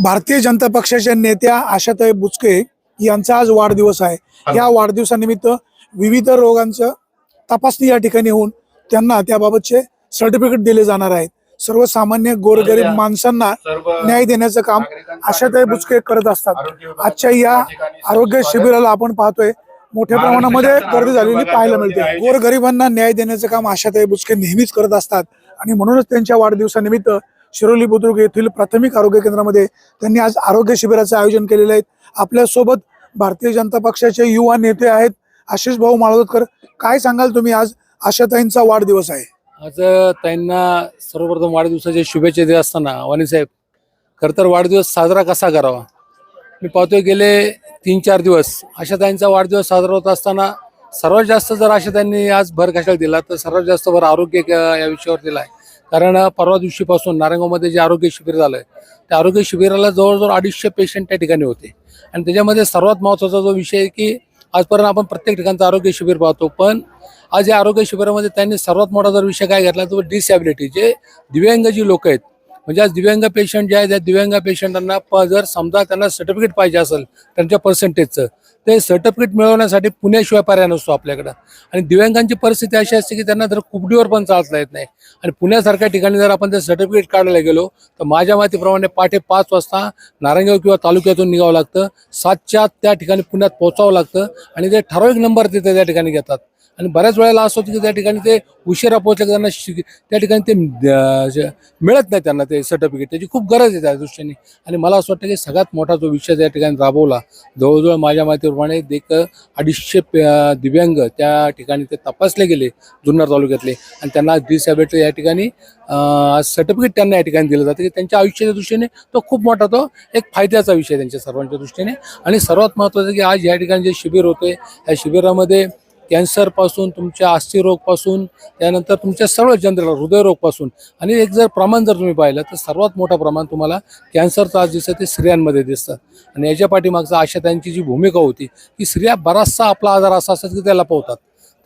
भारतीय जनता पक्षाच्या नेत्या आशाताई बुचके यांचा आज वाढदिवस आहे. या वाढदिवसानिमित्त विविध रोगांचं तपासणी या ठिकाणी होऊन त्यांना त्याबाबतचे सर्टिफिकेट दिले जाणार आहेत. सर्वसामान्य गोरगरीब माणसांना न्याय देण्याचं काम आशाताई बुचके करत असतात. आजच्या या आरोग्य शिबिराला आपण पाहतोय. मोठ्या प्रमाणामध्ये गर्दी झालेली पाहायला मिळते. गोरगरिबांना न्याय देण्याचं काम आशाताई बुचके नेहमीच करत असतात आणि म्हणूनच त्यांच्या वाढदिवसानिमित्त शिरोली बुद्रुक येथील प्राथमिक आरोग्य केंद्रामध्ये त्यांनी आज आरोग्य शिबिराचं आयोजन केलेलं आहे आपल्यासोबत भारतीय जनता पक्षाचे युवा नेते आहेत आशिष भाऊ माळवदकर काय सांगाल तुम्ही आज? आशाताईंचा वाढदिवस आहे. आज त्यांना सर्वप्रथम वाढदिवसाच्या शुभेच्छा देत असताना वाणी साहेब खरं तर वाढदिवस साजरा कसा करावा? मी पाहतोय गेले तीन चार दिवस आशाताईंचा वाढदिवस साजरा होत असताना सर्वात जास्त जर आशाताईंनी आज भर कशाला दिला तर सर्वात जास्त भर आरोग्य या विषयावर दिला आहे. कारण परवा दिवशीपासून नारायणगावमध्ये जे आरोग्य शिबिर झालं त्या आरोग्य शिबिराला जवळजवळ अडीचशे पेशंट त्या ठिकाणी होते. आणि त्याच्यामध्ये सर्वात महत्त्वाचा जो विषय आहे की आजपर्यंत आपण प्रत्येक ठिकाणचं आरोग्य शिबिर पाहतो पण आज या आरोग्य शिबिरामध्ये त्यांनी सर्वात मोठा जर विषय काय घेतला तो डिसॅबिलिटी जे दिव्यांग जी लोक आहेत म्हणजे आज दिव्यांग पेशंट जे आहेत त्या दिव्यांग पेशंटांना प जर समजा त्यांना सर्टिफिकेट पाहिजे असेल त्यांच्या पर्सेंटेजचं ते सर्टिफिकेट मिळवण्यासाठी पुण्याशिवाय पर्याय नसतो आपल्याकडं. आणि दिव्यांगांची परिस्थिती अशी असते की त्यांना जर कुपडीवर पण चालता येत नाही. आणि पुण्यासारख्या ठिकाणी जर आपण ते सर्टिफिकेट काढायला गेलो तर माझ्या माहितीप्रमाणे पहाटे पाच वाजता नारायणगाव किंवा तालुक्यातून निघावं लागतं. सातच्या त्या ठिकाणी पुण्यात पोहोचावं लागतं. आणि ते ठराविक नंबर तिथे त्या ठिकाणी घेतात. आणि बऱ्याच वेळेला असं होतं की त्या ठिकाणी ते उशिरा पोहोचले की त्यांना शि- त्या ठिकाणी ते मिळत नाही त्यांना ते सर्टिफिकेट त्याची खूप गरज आहे त्या दृष्टीने. आणि मला असं वाटतं की सगळ्यात मोठा जो विषय त्या ठिकाणी राबवला जवळजवळ माझ्या माहितीप्रमाणे एक अडीचशे दिव्यांग त्या ठिकाणी ते तपासले गेले जुन्नर तालुक्यातले. आणि त्यांना डिसॅबिलिटी या ठिकाणी सर्टिफिकेट त्यांना या ठिकाणी दिलं जातं. की त्यांच्या आयुष्याच्या दृष्टीने तो खूप मोठा तो एक फायद्याचा विषय त्यांच्या सर्वांच्या दृष्टीने. आणि सर्वात महत्त्वाचं की आज या ठिकाणी जे शिबिर होते या शिबिरामध्ये कॅन्सरपासून तुमच्या अस्थिरोगपासून त्यानंतर तुमच्या सर्व जनरल हृदयरोगपासून आणि एक जर प्रमाण जर तुम्ही पाहिलं तर सर्वात मोठं प्रमाण तुम्हाला कॅन्सरचं आज दिसतं ते स्त्रियांमध्ये दिसतं. आणि याच्या पाठीमागचा आशा त्यांची जी भूमिका होती की स्त्रिया बराचसा आपला आजार असा असतात की त्याला पोहतात.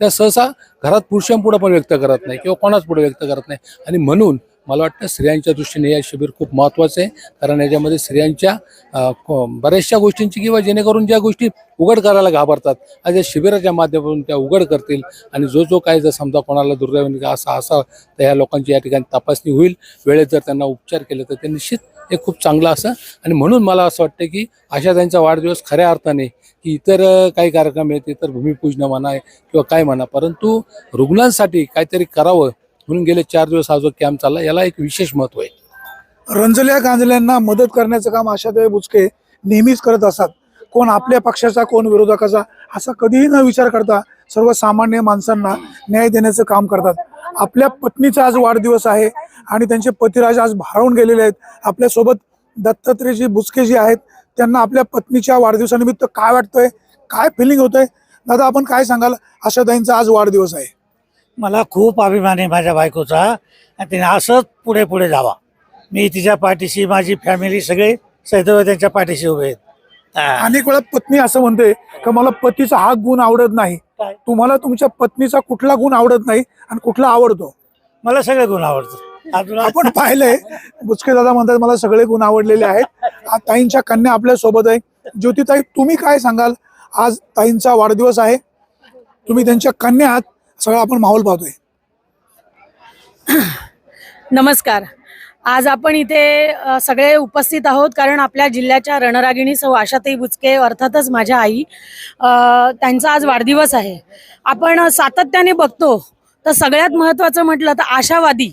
त्या सहसा घरात पुरुषांपुढं पण व्यक्त करत नाही किंवा कोणाच पुढे व्यक्त करत नाही. आणि म्हणून मला वाटतं स्त्रियांच्या दृष्टीने हे शिबिर खूप महत्त्वाचं आहे. कारण याच्यामध्ये स्त्रियांच्या बऱ्याचशा गोष्टींची किंवा जेणेकरून ज्या गोष्टी उघड करायला घाबरतात आज या शिबिराच्या माध्यमातून त्या उघड करतील आणि जो जो काय जर समजा कोणाला दुर्दैवाने असा असा तर ह्या लोकांची या ठिकाणी तपासणी होईल. वेळेत जर त्यांना उपचार केले तर ते निश्चित हे खूप चांगलं असं. आणि म्हणून मला असं वाटतं की अशा त्यांचा वाढदिवस खऱ्या अर्थाने की इतर काही कार्यक्रम आहेत इतर भूमिपूजन म्हणा किंवा काय म्हणा परंतु रुग्णांसाठी काहीतरी करावं म्हणून गेले चार दिवस हा जो कॅम्प चालला याला एक विशेष महत्त्व आहे. रंजल्या गांजल्यांना मदत करण्याचं काम आशाताई बुचके नेहमीच करत असतात. कोण आपल्या पक्षाचा कोण विरोधकाचा असा कधीही न विचार करता सर्वसामान्य माणसांना न्याय देण्याचं काम करतात. आपल्या पत्नीचा आज वाढदिवस आहे आणि त्यांचे पतिराज आज भारावून गेलेले आहेत. आपल्यासोबत दत्तात्रेयजी बुचके जी आहेत त्यांना आपल्या पत्नीच्या वाढदिवसानिमित्त काय वाटतंय काय फिलिंग होतंय? दादा आपण काय सांगाल? आशाताईंचा आज वाढदिवस आहे. मला खूप अभिमान आहे माझ्या बायकोचा. आणि तिने असंच पुढे पुढे जावा. मी तिच्या पाठीशी माझी फॅमिली सगळे सैदव त्यांच्या पाठीशी उभे आहेत. हा. अनेक वेळा पत्नी असं म्हणते की मला पतीचा हा गुण आवडत नाही. काय? तुम्हाला तुमच्या पत्नीचा कुठला गुण आवडत नाही आणि कुठला आवडतो? मला सगळे गुण आवडतात. अजून आपण पाहिलंय. बुचके दादा म्हणतात मला सगळे गुण आवडलेले आहेत. ताईंच्या कन्या आपल्यासोबत आहे. ज्योतिताई तुम्ही काय सांगाल? आज ताईंचा वाढदिवस आहे. तुम्ही त्यांच्या कन्या आहात. सगळं आपण माहोल पाहतोय. नमस्कार. आज आपण इथे सगळे उपस्थित आहोत कारण आपल्या जिल्ह्याच्या रणरागिणी सौ आशाताई बुचके अर्थातच माझ्या आई त्यांचा आज वाढदिवस आहे. आपण सातत्याने बघतो तर सगळ्यात महत्त्वाचं म्हटलं तर आशावादी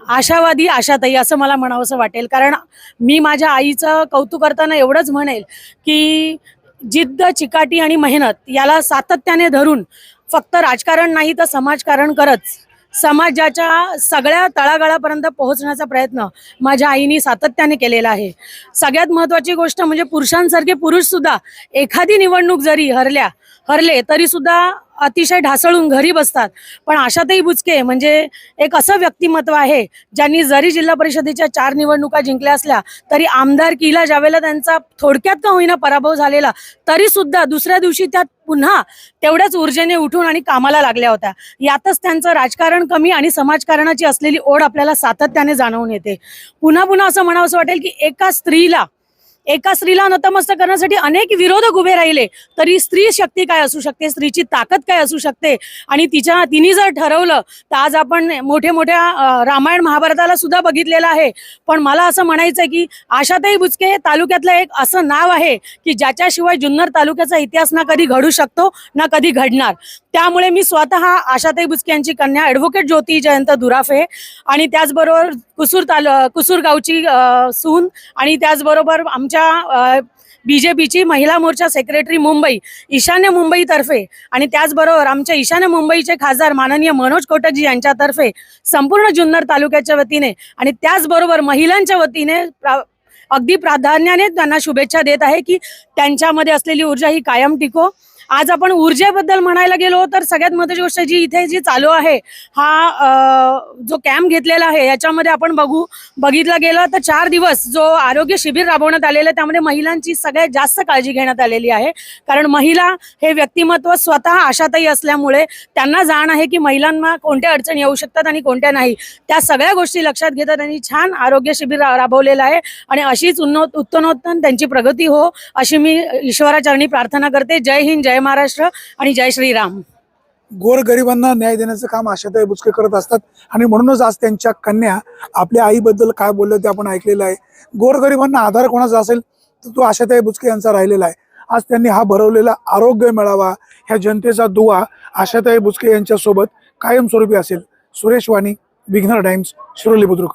आशावादी आशाताई असं मला म्हणावंसं वाटेल. कारण मी माझ्या आईचं कौतुक करताना एवढंच म्हणेल की जिद्द चिकाटी आणि मेहनत याला सातत्याने धरून फक्त राजकारण नाही तर समाजकारण करत समाजाच्या सगळ्या तळागाळापर्यंत पोहोचण्याचा प्रयत्न माझ्या आईने सातत्याने केलेला आहे. सगळ्यात महत्त्वाची गोष्ट म्हणजे पुरुषांसारखे पुरुष सुद्धा एखादी निवडणूक जरी हरल्या हरले तरी सुद्धा अतिशय ढासळून घरी बसतात. पण आशाताई बुचके म्हणजे एक असं व्यक्तिमत्व आहे ज्यांनी जरी जिल्हा परिषदेच्या चार निवडणुका जिंकल्या असल्या तरी आमदारकीला ज्यावेळेला त्यांचा थोडक्यात का होईना पराभव झालेला तरी सुद्धा दुसऱ्या दिवशी त्या पुन्हा तेवढ्याच ऊर्जेने उठून आणि कामाला लागल्या होत्या. यातच त्यांचं राजकारण कमी आणि समाजकारणाची असलेली ओढ आपल्याला सातत्याने जाणवून येते. पुन्हा पुन्हा असं म्हणावं असं वाटेल की एका स्त्रीला एका स्त्रीला नतमस्तक करण्यासाठी अनेक विरोधक उभे राहिले. तरी स्त्री शक्ती काय असू शकते? स्त्रीची ताकद काय असू शकते? आणि तिच्या तिने जर ठरवलं तर आज आपण मोठ्या मोठ्या रामायण महाभारताला सुद्धा बघितलेलं आहे. पण मला असं म्हणायचं आहे की आशाताई बुचके तालुक्यातलं एक असं नाव आहे की ज्याच्याशिवाय जुन्नर तालुक्याचा इतिहास ना कधी घडू शकतो ना कधी घडणार. त्यामुळे मी स्वतः आशाताई बुचके यांची कन्या ॲडव्होकेट ज्योती जयंत दुराफे आणि त्याचबरोबर कुसूर ताल कुसूर गावची अ, सून आणि त्याचबरोबर आमच्या बी जे पीची महिला मोर्चा सेक्रेटरी मुंबई ईशान्य मुंबईतर्फे आणि त्याचबरोबर आमच्या ईशान्य मुंबईचे खासदार माननीय मनोज कोटकजी यांच्यातर्फे संपूर्ण जुन्नर तालुक्याच्या वतीने आणि त्याचबरोबर महिलांच्या वतीने अगदी प्राधान्याने त्यांना शुभेच्छा देत आहे की त्यांच्यामध्ये असलेली ऊर्जा ही कायम टिको. आज आपण ऊर्जेबद्दल म्हणायला गेलो तर सगळ्यात महत्वाची गोष्ट जी इथे जी चालू आहे हा अ, जो कॅम्प घेतलेला आहे याच्यामध्ये आपण बघू बघितला गेलं तर चार दिवस जो आरोग्य शिबिर राबवण्यात आलेलं आहे त्यामध्ये महिलांची सगळ्यात जास्त काळजी घेण्यात आलेली आहे. कारण महिला हे व्यक्तिमत्व स्वतः आशाताई असल्यामुळे त्यांना जाण आहे की महिलांना कोणत्या अडचणी येऊ शकतात आणि कोणत्या नाही. त्या सगळ्या गोष्टी लक्षात घेतात आणि छान आरोग्य शिबिर राबवलेलं आहे आणि अशीच उन्नत उत्तनोत्तन त्यांची प्रगती हो अशी मी ईश्वराचरणी प्रार्थना करते. जय हिंद जय जय महाराष्ट्र आणि जय श्रीराम. गोरगरिबांना न्याय देण्याचं काम आशाताई बुचके करत असतात. आणि म्हणूनच आज त्यांच्या कन्या आपल्या आईबद्दल काय बोललं ते आपण ऐकलेलं आहे. गोरगरिबांना आधार कोणाचा असेल तर तो आशाताई बुचके यांचा राहिलेला आहे. आज त्यांनी हा भरवलेला आरोग्य मेळावा ह्या जनतेचा दुवा आशाताई बुचके यांच्यासोबत कायमस्वरूपी असेल. सुरेश वाणी विघ्नर टाइम्स शिरोली बुद्रुक.